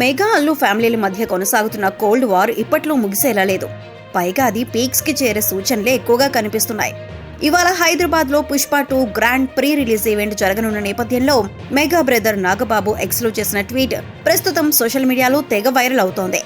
Mega Allu ఫ్యామిలీల మధ్య కొనసాగుతున్న cold war ఇప్పట్లో ముగిసేలా లేదు. పైగా అది పీక్స్కి చేరే సూచనలే ఎక్కువగా కనిపిస్తున్నాయి. ఇవాళ హైదరాబాద్లో Pushpa two grand pre release event జరగనున్న నేపథ్యంలో మెగా బ్రదర్ నాగబాబు ఎక్స్లో చేసిన ట్వీట్ ప్రస్తుతం సోషల్ మీడియాలో తెగ వైరల్ అవుతోంది.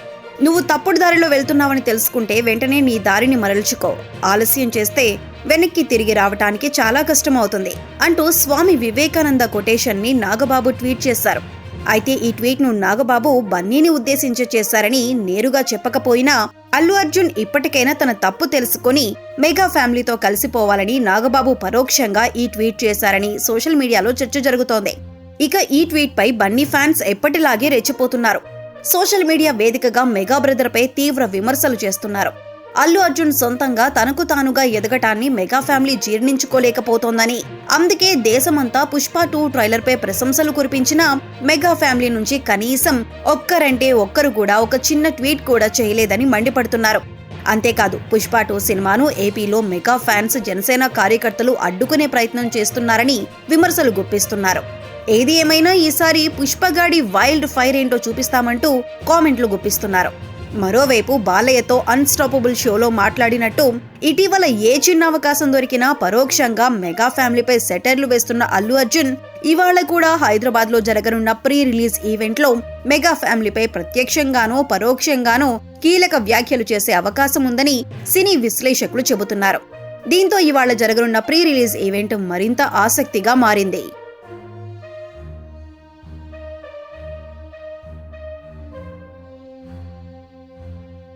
నువ్వు తప్పుడు దారిలో వెళ్తున్నావని తెలుసుకుంటే వెంటనే నీ దారిని మరల్చుకో. ఆలస్యం చేస్తే వెనక్కి తిరిగి రావటానికి చాలా కష్టం అవుతుంది అంటూ స్వామి వివేకానంద కొటేషన్ని నాగబాబు ట్వీట్ చేశారు. అయితే ఈ ట్వీట్ను నాగబాబు బన్నీని ఉద్దేశించి చేశారని నేరుగా చెప్పకపోయినా అల్లు అర్జున్ ఇప్పటికైనా తన తప్పు తెలుసుకొని మెగా ఫ్యామిలీతో కలిసిపోవాలని నాగబాబు పరోక్షంగా ఈ ట్వీట్ చేశారని సోషల్ మీడియాలో చర్చ జరుగుతోంది. ఇక ఈ ట్వీట్ పై బన్నీ ఫ్యాన్స్ ఎప్పటిలాగే రెచ్చిపోతున్నారు. సోషల్ మీడియా వేదికగా మెగా బ్రదర్ పై తీవ్ర విమర్శలు చేస్తున్నారు. అల్లు అర్జున్ సొంతంగా తనకు తానుగా ఎదగటాన్ని మెగా ఫ్యామిలీ జీర్ణించుకోలేకపోతోందని. అందుకే దేశమంతా పుష్ప టూ ట్రైలర్ పై ప్రశంసలు కురిపించిన మెగా ఫ్యామిలీ నుంచి కనీసం ఒక్కరంటే ఒక్కరు కూడా ఒక చిన్న ట్వీట్ కూడా చేయలేదని మండిపడుతున్నారు. అంతేకాదు పుష్ప టూ సినిమాను ఏపీలో మెగా ఫ్యాన్స్ జనసేన కార్యకర్తలు అడ్డుకునే ప్రయత్నం చేస్తున్నారని విమర్శలు గుప్పిస్తున్నారు. ఏది ఏమైనా ఈసారి పుష్పగాడి వైల్డ్ ఫైర్ ఏంటో చూపిస్తామంటూ కామెంట్లు గుప్పిస్తున్నారు. మరోవైపు బాలయ్యతో అన్స్టాపబుల్ షోలో మాట్లాడినట్టు ఇటీవల ఏ చిన్న అవకాశం దొరికినా పరోక్షంగా మెగా ఫ్యామిలీపై సెటర్లు వేస్తున్న అల్లు అర్జున్ ఇవాళ కూడా హైదరాబాద్లో జరగనున్న ప్రీ రిలీజ్ ఈవెంట్లో మెగా ఫ్యామిలీపై ప్రత్యక్షంగానో పరోక్షంగానో కీలక వ్యాఖ్యలు చేసే అవకాశం ఉందని సినీ విశ్లేషకులు చెబుతున్నారు. దీంతో ఇవాళ జరగనున్న ప్రీ రిలీజ్ ఈవెంట్ మరింత ఆసక్తిగా మారింది.